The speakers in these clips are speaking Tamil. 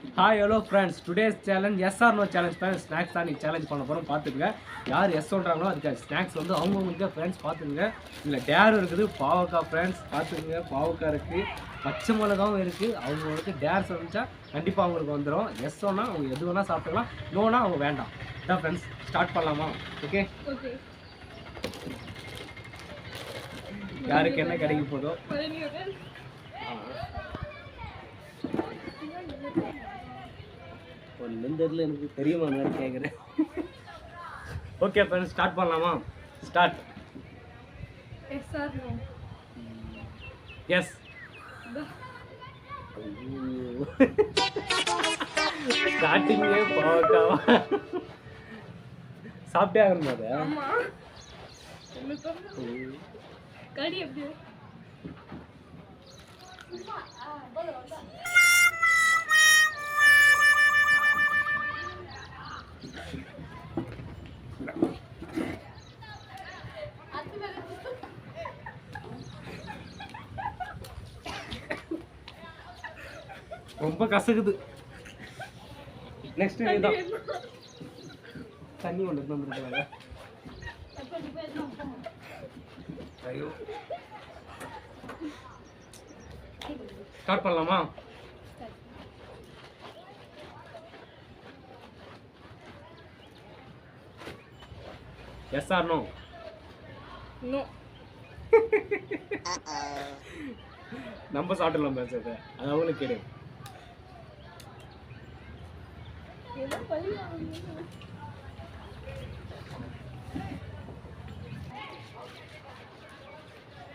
Hi hello friends today's challenge yes or no challenge friends snacks தான் நீ சேலஞ்ச் பண்ண போகிறோம் பார்த்துக்குங்க. யார் எஸ் சொல்கிறாங்களோ அதுக்கு ஸ்நாக்ஸ் வந்து அவங்கவுங்களுக்கு ஃப்ரெண்ட்ஸ் பார்த்துக்குங்க. இல்லை டேர் இருக்குது. பாவக்காய் ஃப்ரெண்ட்ஸ் பார்த்துக்குங்க. பாவக்காய் இருக்குது பச்சை மிளகாவும் இருக்குது அவங்களுக்கு டேர் சொல்லிச்சா கண்டிப்பாக அவங்களுக்கு வந்துடும் எஸ் சொன்னால் அவங்க எது வேணால் சாப்பிட்டுக்கலாம். நோனா அவங்க வேண்டாம். இதான் ஃப்ரெண்ட்ஸ் ஸ்டார்ட் பண்ணலாமா? ஓகே யாருக்கு என்ன கிடைக்க போதோ? பழனியுடன் ஒன்றும் தெரியல எனக்கு தெரியுமா மாதிரி கேட்குறேன் ஓகே ஃப்ரெண்ட்ஸ் ஸ்டார்ட் பண்ணலாமா? Start yes or no yes ஸ்டார்டிங்கே பாவக்காவா சாப்பிட்டே ஆகணும் அதை? கடி எப்படி? ரொம்ப கசக்குது. நெக்ஸ்ட் இதுதான். தண்ணி ஒன்று வந்துருக்காங்க ஐயோ. ஸ்டார்ட் பண்ணலாமா? எஸ் ஆர் நோ நோ நம்ம சாப்பிடலாம் பேசுறது அது அவங்களுக்கு கேடு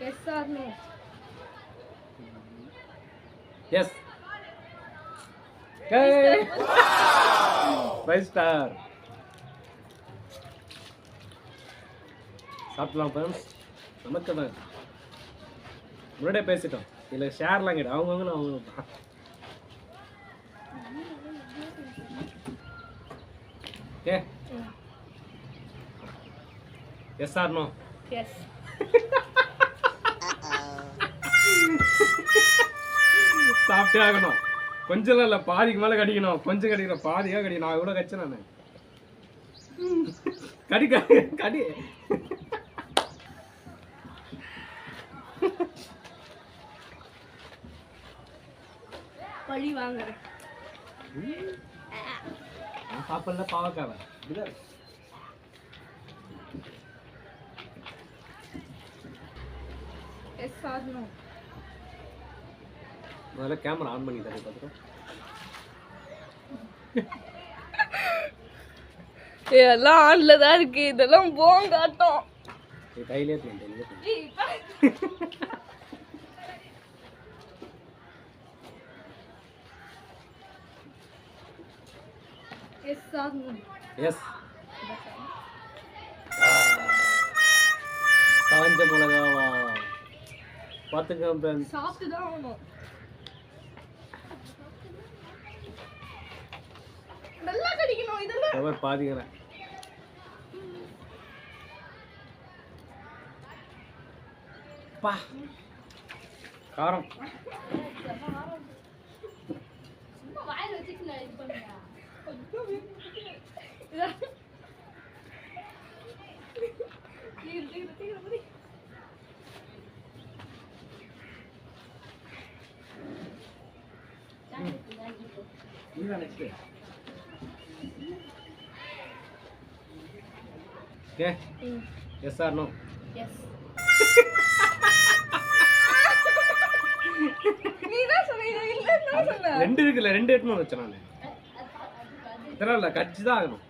yes or no yes five star சாப்பிடலாம் ஃப்ரெண்ட்ஸ் நமக்கு தான். முன்னாடியே பேசிட்டோம். இதில் ஷேர்லாம் கேட்டு அவங்கவுங்க அவங்க okay? Yes or no yes சாப்பிட்டே ஆகணும். கொஞ்சம் இல்லை பாதிக்கு மேலே கடிக்கணும். கொஞ்சம் கடிக்கணும் பாதியாக கடிக்கணும். நான் கூட கடிச்சேன் நான். கடி கடி பழி வாங்குறேன். சாப்பிடல பாவக்காவை இதுதான் எஸ் ஆர் நோ. முதல்ல கேமரா ஆன் பண்ணி தரேன் பார்த்துட்டு இதெல்லாம் ஆன்ல தான் இருக்கு. இதெல்லாம் போங்காட்டம். கையிலே தூண்டு கையிலே தூண்டு எஸ் எஸ் காஞ்ச மிளகாவா? பார்த்துக்க ஃப்ரெண்ட்ஸ் சாப்பிட்டு தான் ஆகணும். நல்லா கடிக்கணும் இதெல்லாம். எவர் பாதிக்கிறேன். பா. காரம். இதுதான் next okay yes or no yes நீ தான் சொன்னீங்க இல்லைன்னு தான் சொன்னேன் ரெண்டு இருக்குல்ல ரெண்டு எட்டுன்னு வச்சேன் நான். இல்லை கடிச்சு தான் ஆகணும்.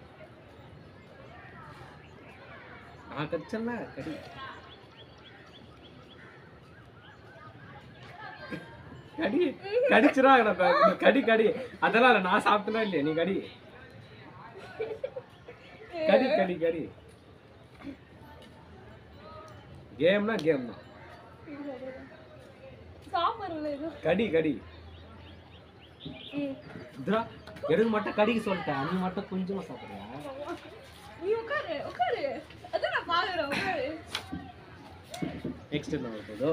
நான் கடிச்சேன்ல கடி. கடி. நீ கடி கடி. அதெல்லாம் இல்லை நான் சாப்பிட்டதா இல்லையா? நீ கடி. கடி கடி கடி. கேம்னா கேம் தான். கடி கடி. எனக்கு மட்டும் கடிக்க சொல்லிட்டேன் நீ மட்டும் கொஞ்சமா சாப்பிடுறியா? நீ உட்காரு உட்காரு. அதான் நான் பாக்குறேன் உட்காரு. நெக்ஸ்ட் என்ன வருதோ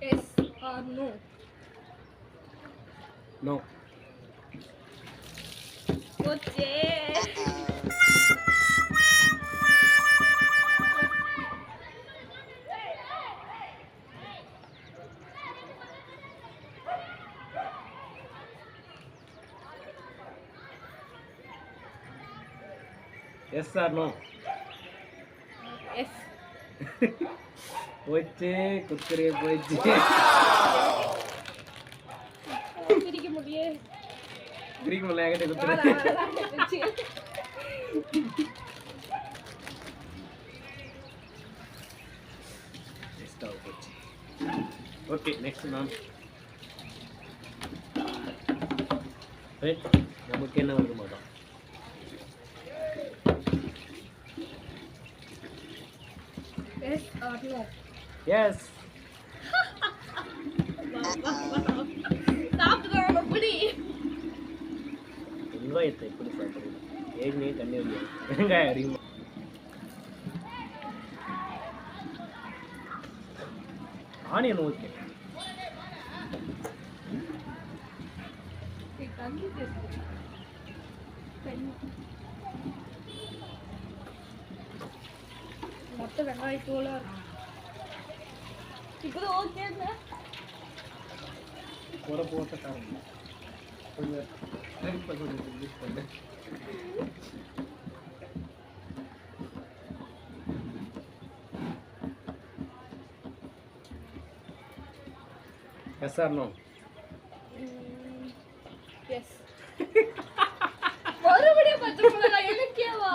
Yes or no? No Okay. Yes. Or no Yes. போயிடுச்சு குக்கரே போயிடுச்சு பிரிக்க முடியாது கிரீக் மலை என்கிட்ட குத்துரு போச்சு. ஓகே நெக்ஸ்ட் மேம் நமக்கு என்ன வருது மாட்டோம் Yes or no? எஸ் வெங்காயத்தை எப்படி சாப்பிடுறது ஏற்கனவே தண்ணி வரையும் வெங்காயம் அறியுமா ஆனியன் ஓகே மொத்த வெங்காயத்தோல இப்போதான் ஓகே குறை போட்ட காரணம் கொஞ்சம் நெருப்பை கொஞ்சம் யூஸ் பண்ணு எஸ் ஆர் நோ எஸ் மறுபடியும் பத்து ரூபாய் எனக்கேவா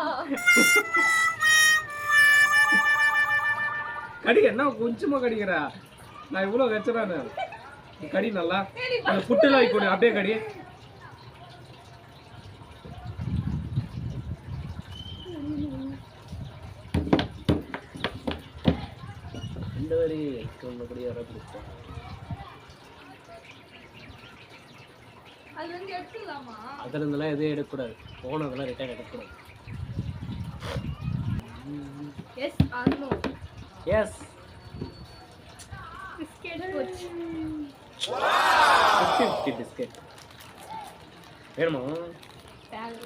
கடி என்ன கொஞ்சமா கடிக்கிறா? நான் இவ்வளோ வச்சுறானு கடி நல்லா. அந்த புட்டுல கொடு அப்படியே கடி. இந்த வரி சொன்னபடி வர எடுத்துக்கலாமா அதுல இருந்தெல்லாம் எதுவும் எடுக்கக்கூடாது. போனதெல்லாம் ரிட்டர்ன் எடுக்கக்கூடாது. Yes or Yes. Biscuit put. Wow. Fifty biscuit. Here, mom. Salad.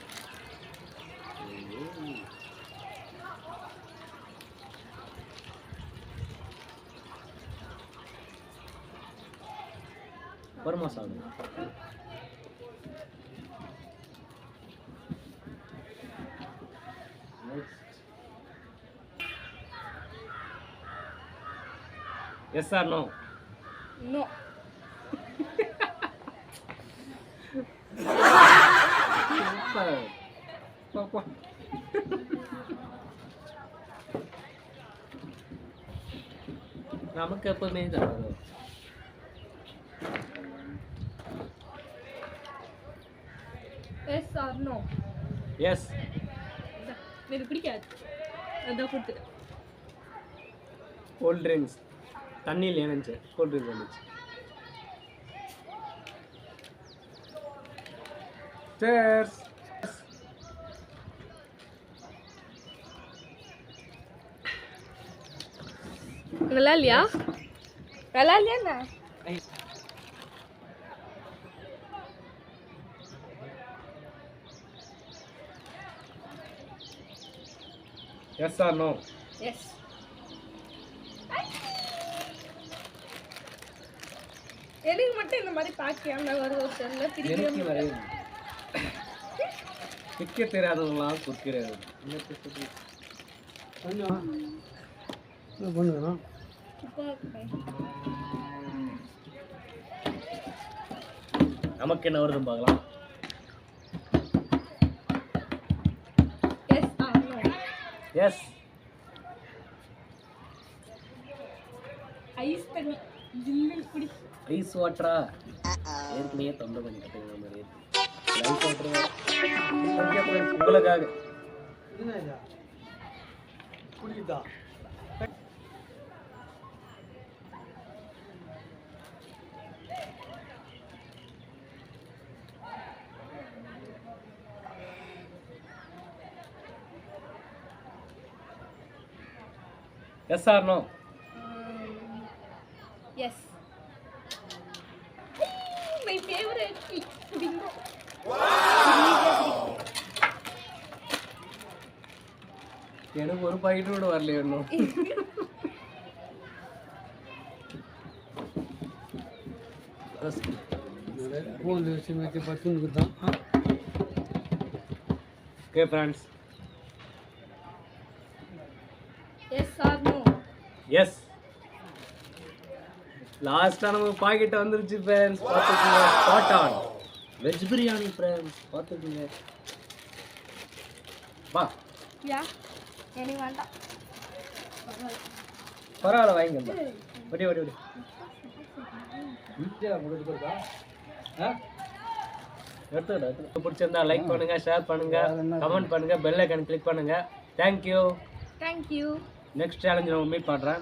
Parma salad. Yes or no no பாப்பா நமக்கு எப்பவுமே தான் வரும் எஸ் ஆர் நோ எஸ் எனக்கு பிடிக்காது அதான் கொடுத்துட்டேன் கோல்ட் ட்ரிங்க்ஸ் தண்ணியில் கோல்ட் ட்ரிங்க்ஸ் வந்துச்சு. Cheers. நல்லா இல்லையா? நல்லா இல்லையா எஸ் ஆர் நோ எஸ் எனக்கு மட்டும் இந்த மாதிரி பாக்கியாம வருது ஒரு செல்ல திருப்பி வரையும். பிக்க தெரியாதவங்களாம் குறுக்கிறது கொஞ்சம் நமக்கு என்ன வருதுன்னு பார்க்கலாம். Yes or no yes ice தண்ணி ஜில்லு குடி ஐஸ் வாட்டரா ஏற்கனவே தொண்டை பண்ணி கட்டுங்கிற மாதிரி. ஐஸ் வாட்டர் உங்களுக்காக. புரியுதா yes or no. Yes my favourite Bingo எனக்கு ஒரு பாக்கெட் கூட வரல இன்னும் ஃபோன் வச்சு வச்சு பத்துனுக்கு தான் okay friends yes or no yes லாஸ்ட்டாக நமக்கு பாக்கெட் வந்துருச்சு ஃப்ரெண்ட்ஸ் பார்த்துக்குங்க. Spot on veg biryani friends பார்த்துக்குங்க. வா. யா எனக்கு வேண்டாம். பரவாயில்ல வாங்கிக்கம்பா வடி வடி வடி பிடிச்சிருந்தா லைக் பண்ணுங்க ஷேர் பண்ணுங்க. கமெண்ட் பண்ணுங்க பெல் ஐக்கன் கிளிக் பண்ணுங்க. Thank you thank you next challenge நான் மீட் பண்ணுறேன்